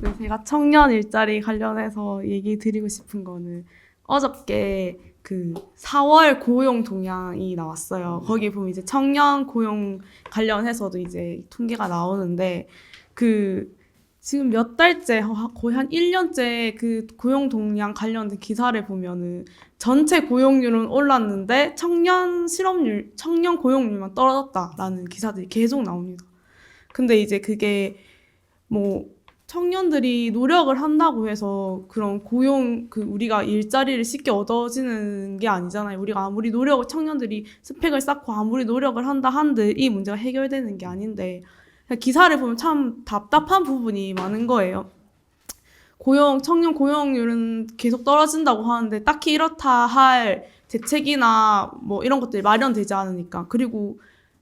네, 제가 청년 일자리 관련해서 얘기 드리고 싶은 거는 어저께 그 4월 고용 동향이 나왔어요. 거기 보면 이제 청년 고용 관련해서도 이제 통계가 나오는데 그 지금 몇 달째 하- 거의 한 1년째 그 고용 동향 관련된 기사를 보면은 전체 고용률은 올랐는데 청년 실업률, 청년 고용률만 떨어졌다라는 기사들이 계속 나옵니다. 근데 이제 그게 뭐 청년들이 노력을 한다고 해서 그런 고용 그 우리가 일자리를 쉽게 얻어지는 게 아니잖아요. 우리가 아무리 노력을 청년들이 스펙을 쌓고 아무리 노력을 한다 한들 이 문제가 해결되는 게 아닌데 기사를 보면 참 답답한 부분이 많은 거예요. 고용 청년 고용률은 계속 떨어진다고 하는데 딱히 이렇다 할 대책이나 뭐 이런 것들이 마련되지 않으니까 그리고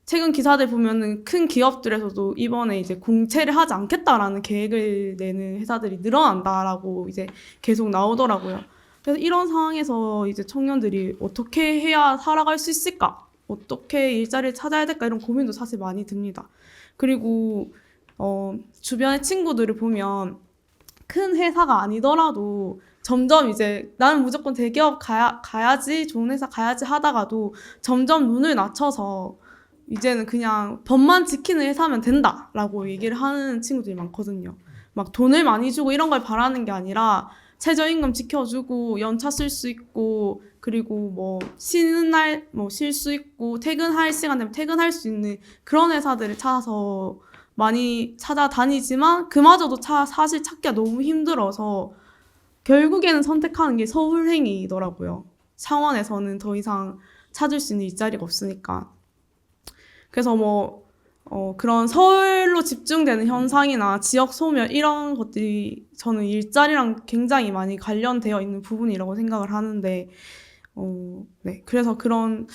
최근 기사들 보면은 큰 기업들에서도 이번에 이제 공채를 하지 않겠다라는 계획을 내는 회사들이 늘어난다라고 이제 계속 나오더라고요. 그래서 이런 상황에서 이제 청년들이 어떻게 해야 살아갈 수 있을까? 어떻게 일자리를 찾아야 될까? 이런 고민도 사실 많이 듭니다. 그리고 어, 주변의 친구들을 보면 큰 회사가 아니더라도 점점 이제 나는 무조건 대기업 가야, 가야지, 좋은 회사 가야지 하다가도 점점 눈을 낮춰서 이제는 그냥 법만 지키는 회사면 된다라고 얘기를 하는 친구들이 많거든요. 막 돈을 많이 주고 이런 걸 바라는 게 아니라 최저임금 지켜주고 연차 쓸 수 있고 그리고 뭐 쉬는 날 뭐 쉴 수 있고 퇴근할 시간 되면 퇴근할 수 있는 그런 회사들을 찾아서 많이 찾아다니지만 그마저도 차, 사실 찾기가 너무 힘들어서 결국에는 선택하는 게 서울행위더라고요. 창원에서는 더 이상 찾을 수 있는 일자리가 없으니까. 그래서 뭐, 어, 그런 서울로 집중되는 현상이나 지역 소멸 이런 것들이 저는 일자리랑 굉장히 많이 관련되어 있는 부분이라고 생각을 하는데, 어, 네. 그래서 그런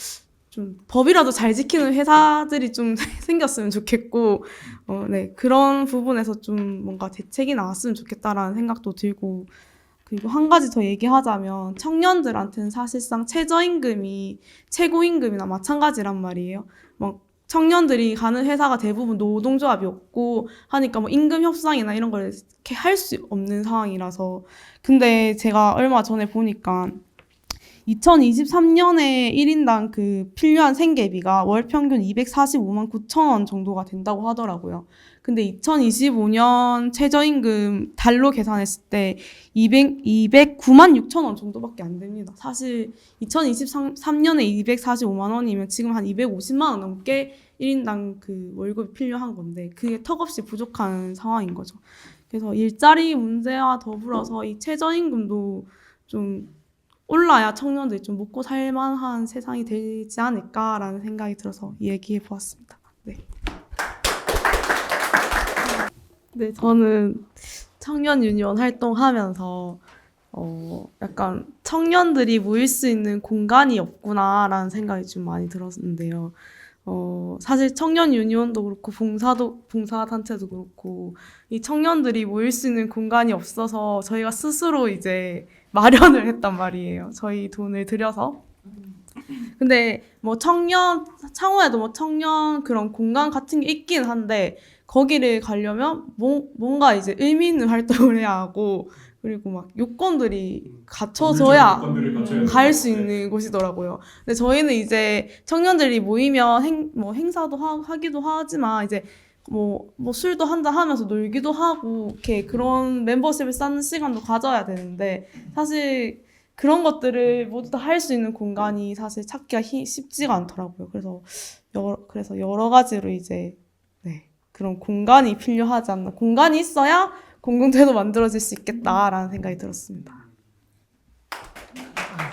좀 법이라도 잘 지키는 회사들이 좀 생겼으면 좋겠고, 어, 네. 그런 부분에서 좀 뭔가 대책이 나왔으면 좋겠다라는 생각도 들고, 그리고 한 가지 더 얘기하자면 청년들한테는 사실상 최저임금이 최고임금이나 마찬가지란 말이에요. 막 청년들이 가는 회사가 대부분 노동조합이 없고 하니까 뭐 임금 협상이나 이런 걸 이렇게 할 수 없는 상황이라서. 근데 제가 얼마 전에 보니까 2023년에 1인당 그 필요한 생계비가 월 평균 245만 9천 원 정도가 된다고 하더라고요. 근데 2025년 최저임금 달로 계산했을 때 200, 209만 6천 원 정도밖에 안 됩니다. 사실 2023년에 245만 원이면 지금 한 250만 원 넘게 1인당 그 월급이 필요한 건데 그게 턱없이 부족한 상황인 거죠. 그래서 일자리 문제와 더불어서 이 최저임금도 좀 올라야 청년들이 좀 먹고 살만한 세상이 되지 않을까라는 생각이 들어서 얘기해 보았습니다. 네. 네, 저는 청년 유니온 활동하면서 어, 약간 청년들이 모일 수 있는 공간이 없구나라는 생각이 좀 많이 들었는데요. 어, 사실 청년 유니온도 그렇고 봉사도 봉사 단체도 그렇고 이 청년들이 모일 수 있는 공간이 없어서 저희가 스스로 이제 마련을 했단 말이에요. 저희 돈을 들여서. 근데 뭐 청년 창원에도 뭐 청년 그런 공간 같은 게 있긴 한데 거기를 가려면 뭐, 뭔가 이제 의미 있는 활동을 해야 하고 그리고 막 요건들이 갖춰져야 갈 수 있는 곳이더라고요. 근데 저희는 이제 청년들이 모이면 행, 뭐 행사도 하, 하기도 하지만 이제 뭐, 뭐 술도 한잔 하면서 놀기도 하고 이렇게 그런 멤버십을 쌓는 시간도 가져야 되는데 사실 그런 것들을 모두 다 할 수 있는 공간이 사실 찾기가 히, 쉽지가 않더라고요. 그래서 여러, 그래서 여러 가지로 이제 네, 그런 공간이 필요하지 않나. 공간이 있어야 공동체도 만들어질 수 있겠다라는 생각이 들었습니다.